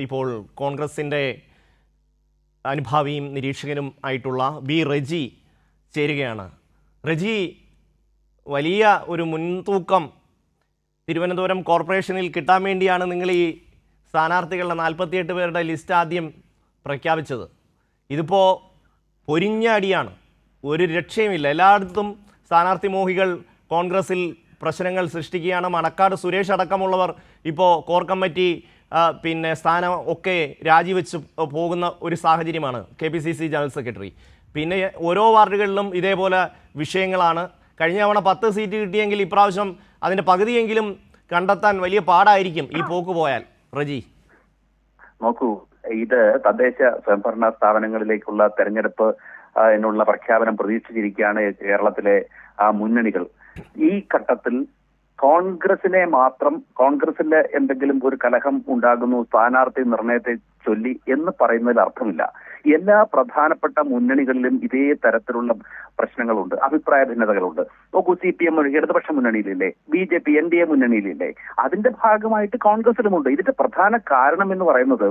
ഇപ്പോൾ കോൺഗ്രസിന്റെ അനുഭാവിയും നിരീക്ഷകനും ആയിട്ടുള്ള ബി റെജി ചേരുകയാണ്. റെജി വലിയ ഒരു മുൻതൂക്കം തിരുവനന്തപുരം കോർപ്പറേഷനിൽ കിട്ടാൻ വേണ്ടിയാണ് നിങ്ങൾ ഈ സ്ഥാനാർത്ഥികളുടെ നാൽപ്പത്തിയെട്ട് പേരുടെ ലിസ്റ്റ് ആദ്യം പ്രഖ്യാപിച്ചത്. ഇതിപ്പോൾ പൊരിഞ്ഞടിയാണ് ഒരു രക്ഷയുമില്ല. എല്ലായിടത്തും സ്ഥാനാർത്ഥി മോഹികൾ കോൺഗ്രസിൽ പ്രശ്നങ്ങൾ സൃഷ്ടിക്കുകയാണ്. മണക്കാട് സുരേഷ് അടക്കമുള്ളവർ ഇപ്പോൾ കോർ കമ്മിറ്റി പിന്നെ സ്ഥാനം ഒക്കെ രാജിവെച്ച് പോകുന്ന ഒരു സാഹചര്യമാണ് K P C C general secretary. പിന്നെ ഓരോ വാർഡുകളിലും ഇതേപോലെ വിഷയങ്ങളാണ്. കഴിഞ്ഞ തവണ പത്ത് സീറ്റ് കിട്ടിയെങ്കിൽ ഇപ്രാവശ്യം അതിന്റെ പകുതിയെങ്കിലും കണ്ടെത്താൻ വലിയ പാടായിരിക്കും ഈ പോക്ക് പോയാൽ. റജി. നോക്കൂ ഇത് തദ്ദേശ സ്വയംഭരണ സ്ഥാപനങ്ങളിലേക്കുള്ള തെരഞ്ഞെടുപ്പ് എന്നുള്ള പ്രഖ്യാപനം പ്രതീക്ഷിച്ചിരിക്കുകയാണ് കേരളത്തിലെ മുന്നണികൾ. ഈ ഘട്ടത്തിൽ കോൺഗ്രസിനെ മാത്രം കോൺഗ്രസിന്റെ എന്തെങ്കിലും ഒരു കലഹം ഉണ്ടാകുന്നു സ്ഥാനാർത്ഥി നിർണയത്തെ ചൊല്ലി എന്ന് പറയുന്നതിൽ അർത്ഥമില്ല. എല്ലാ പ്രധാനപ്പെട്ട മുന്നണികളിലും ഇതേ തരത്തിലുള്ള പ്രശ്നങ്ങളുണ്ട് അഭിപ്രായ ഭിന്നതകളുണ്ട്. നോക്കൂ സി പി എം ഇടതുപക്ഷ മുന്നണിയിലില്ലേ B J P N D A മുന്നണിയിലില്ലേ അതിന്റെ ഭാഗമായിട്ട് കോൺഗ്രസിലുമുണ്ട്. ഇതിന്റെ പ്രധാന കാരണം എന്ന് പറയുന്നത്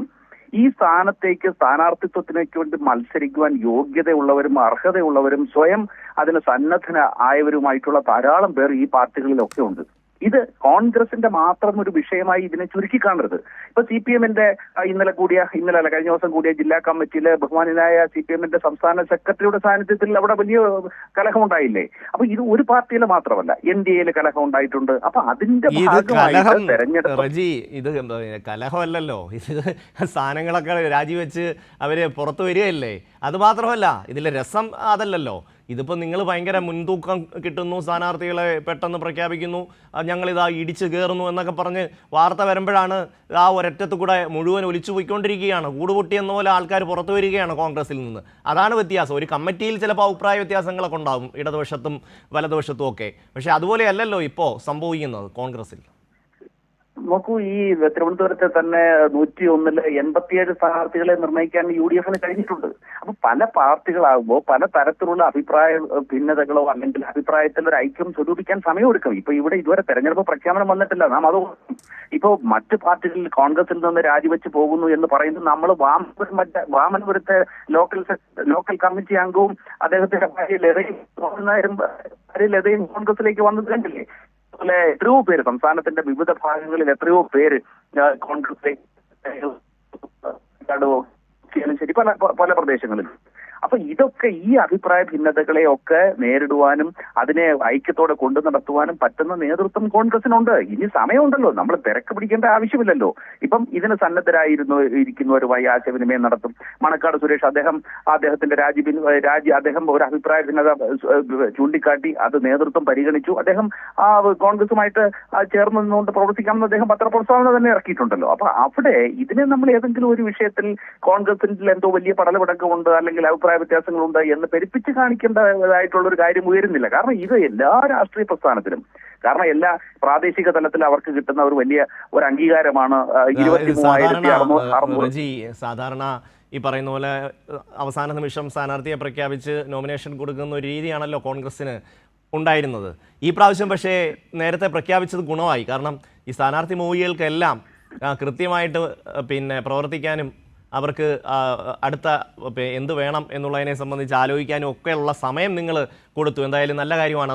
ഈ സ്ഥാനത്തേക്ക് സ്ഥാനാർത്ഥിത്വത്തിനേക്ക് വേണ്ടി മത്സരിക്കുവാൻ യോഗ്യതയുള്ളവരും അർഹതയുള്ളവരും സ്വയം അതിന് സന്നദ്ധന ആയവരുമായിട്ടുള്ള ധാരാളം പേർ ഈ പാർട്ടികളിലൊക്കെ ഉണ്ട്. ഇത് കോൺഗ്രസിന്റെ മാത്രം ഒരു വിഷയമായി ഇതിനെ ചുരുക്കി കാണരുത്. ഇപ്പൊ സി പി എമ്മിന്റെ ഇന്നലെ കൂടിയ ഇന്നലെ അല്ല കഴിഞ്ഞ ദിവസം കൂടിയ ജില്ലാ കമ്മിറ്റിയിലെ ബഹുമാനായ സി പി എമ്മിന്റെ സംസ്ഥാന സെക്രട്ടറിയുടെ സാന്നിധ്യത്തിൽ അവിടെ വലിയ കലഹം ഉണ്ടായില്ലേ? അപ്പൊ ഇത് ഒരു പാർട്ടിയിലെ മാത്രമല്ല എൻ ഡി എയിൽ കലഹം ഉണ്ടായിട്ടുണ്ട്. അപ്പൊ അതിന്റെ ഭാഗമായിട്ട് തെരഞ്ഞെടുപ്പ് ഇത് കലഹമല്ലല്ലോ. ഇത് സ്ഥാനങ്ങളൊക്കെ രാജിവെച്ച് അവർ പുറത്തു വരികയല്ലേ? അത് മാത്രമല്ല ഇതിലെ രസം അതല്ലല്ലോ. ഇതിപ്പോൾ നിങ്ങൾ ഭയങ്കര മുൻതൂക്കം കിട്ടുന്നു സ്ഥാനാർത്ഥികളെ പെട്ടെന്ന് പ്രഖ്യാപിക്കുന്നു ഞങ്ങളിതാ ഇടിച്ച് കയറുന്നു എന്നൊക്കെ പറഞ്ഞ് വാർത്ത വരുമ്പോഴാണ് ആ ഒരറ്റത്ത് കൂടെ മുഴുവൻ ഒലിച്ചു പോയിക്കൊണ്ടിരിക്കുകയാണ്. കൂടുപൊട്ടിയെന്ന പോലെ ആൾക്കാർ പുറത്തു വരികയാണ് കോൺഗ്രസിൽ നിന്ന്. അതാണ് വ്യത്യാസം. ഒരു കമ്മിറ്റിയിൽ ചിലപ്പോൾ അഭിപ്രായ വ്യത്യാസങ്ങളൊക്കെ ഉണ്ടാകും ഇടതുവശത്തും വലതുവശത്തും ഒക്കെ. പക്ഷേ അതുപോലെയല്ലല്ലോ ഇപ്പോൾ സംഭവിക്കുന്നത് കോൺഗ്രസിൽ. നോക്കൂ ഈ തിരുവനന്തപുരത്തെ തന്നെ നൂറ്റി ഒന്നിൽ എൺപത്തിയേഴ് സ്ഥാനാർത്ഥികളെ നിർണയിക്കാൻ യു ഡി എഫിന് കഴിഞ്ഞിട്ടുണ്ട്. അപ്പൊ പല പാർട്ടികളാകുമ്പോൾ പല തരത്തിലുള്ള അഭിപ്രായ ഭിന്നതകളോ അല്ലെങ്കിൽ അഭിപ്രായത്തിൽ ഒരു ഐക്യം സ്വരൂപിക്കാൻ സമയമെടുക്കും. ഇപ്പൊ ഇവിടെ ഇതുവരെ തെരഞ്ഞെടുപ്പ് പ്രഖ്യാപനം വന്നിട്ടില്ല. നാം അത് ഇപ്പോ മറ്റു പാർട്ടികളിൽ കോൺഗ്രസിൽ നിന്ന് രാജിവെച്ച് പോകുന്നു എന്ന് പറയുന്നത് നമ്മൾ വാമപുരം വാമനപുരത്തെ ലോക്കൽ ലോക്കൽ കമ്മിറ്റി അംഗവും അദ്ദേഹത്തിന്റെ ഭാര്യ ലതയും ഭാര്യ ലതയും കോൺഗ്രസിലേക്ക് വന്നത് കണ്ടില്ലേ അതുപോലെ എത്രയോ പേര് സംസ്ഥാനത്തിന്റെ വിവിധ ഭാഗങ്ങളിൽ എത്രയോ പേര് കോൺഗ്രസ് ശരി പല പല പ്രദേശങ്ങളിലും അപ്പൊ ഇതൊക്കെ ഈ അഭിപ്രായ ഭിന്നതകളെ ഒക്കെ നേരിടുവാനും അതിനെ ഐക്യത്തോടെ കൊണ്ടു നടത്തുവാനും പറ്റുന്ന നേതൃത്വം കോൺഗ്രസിനുണ്ട്. ഇനി സമയമുണ്ടല്ലോ. നമ്മൾ തിരക്ക് പിടിക്കേണ്ട ആവശ്യമില്ലല്ലോ. ഇപ്പം ഇതിന് സന്നദ്ധരായിരുന്നു വൈ ആശയവിനിമയം നടത്തും. മണക്കാട് സുരേഷ് അദ്ദേഹം അദ്ദേഹത്തിന്റെ രാജി രാജി അദ്ദേഹം ഒരു അഭിപ്രായ ഭിന്നത ചൂണ്ടിക്കാട്ടി അത് നേതൃത്വം പരിഗണിച്ചു. അദ്ദേഹം ആ കോൺഗ്രസുമായിട്ട് ചേർന്ന് നിന്നുകൊണ്ട് പ്രവർത്തിക്കാമെന്ന് അദ്ദേഹം പത്രപ്രസ്താവന തന്നെ ഇറക്കിയിട്ടുണ്ടല്ലോ. അപ്പൊ അവിടെ ഇതിനെ നമ്മൾ ഏതെങ്കിലും ഒരു വിഷയത്തിൽ കോൺഗ്രസിൽ എന്തോ വലിയ പടലപിടക്കമുണ്ട് അല്ലെങ്കിൽ അഭിപ്രായ വ്യത്യാസങ്ങളുണ്ട് എന്ന് പെരുപ്പിച്ച് കാണിക്കേണ്ടതായിട്ടുള്ള ഒരു കാര്യം ഉയരുന്നില്ല. കാരണം ഇത് എല്ലാ രാഷ്ട്രീയ പ്രസ്ഥാനത്തിലും കാരണം എല്ലാ പ്രാദേശിക തലത്തിൽ അവർക്ക് കിട്ടുന്ന ഒരു വലിയ ഒരു അംഗീകാരമാണ് ഇരുപത്തി മൂവായിരത്തി സാധാരണ അറുന്നൂറ്. സാധാരണ ഈ പറയുന്ന പോലെ അവസാന നിമിഷം സ്ഥാനാർത്ഥിയെ പ്രഖ്യാപിച്ച് നോമിനേഷൻ കൊടുക്കുന്ന ഒരു രീതിയാണല്ലോ കോൺഗ്രസിന് ഉണ്ടായിരുന്നത്. ഈ പ്രാവശ്യം പക്ഷേ നേരത്തെ പ്രഖ്യാപിച്ചത് ഗുണമായി. കാരണം ഈ സ്ഥാനാർത്ഥി മൂവികൾക്കെല്ലാം കൃത്യമായിട്ട് പിന്നെ പ്രവർത്തിക്കാനും അവർക്ക് അടുത്ത എന്ത് വേണം എന്നുള്ളതിനെ സംബന്ധിച്ച് ആലോചിക്കാനും ഒക്കെയുള്ള സമയം നിങ്ങൾ കൊടുത്തു. എന്തായാലും നല്ല കാര്യമാണ്.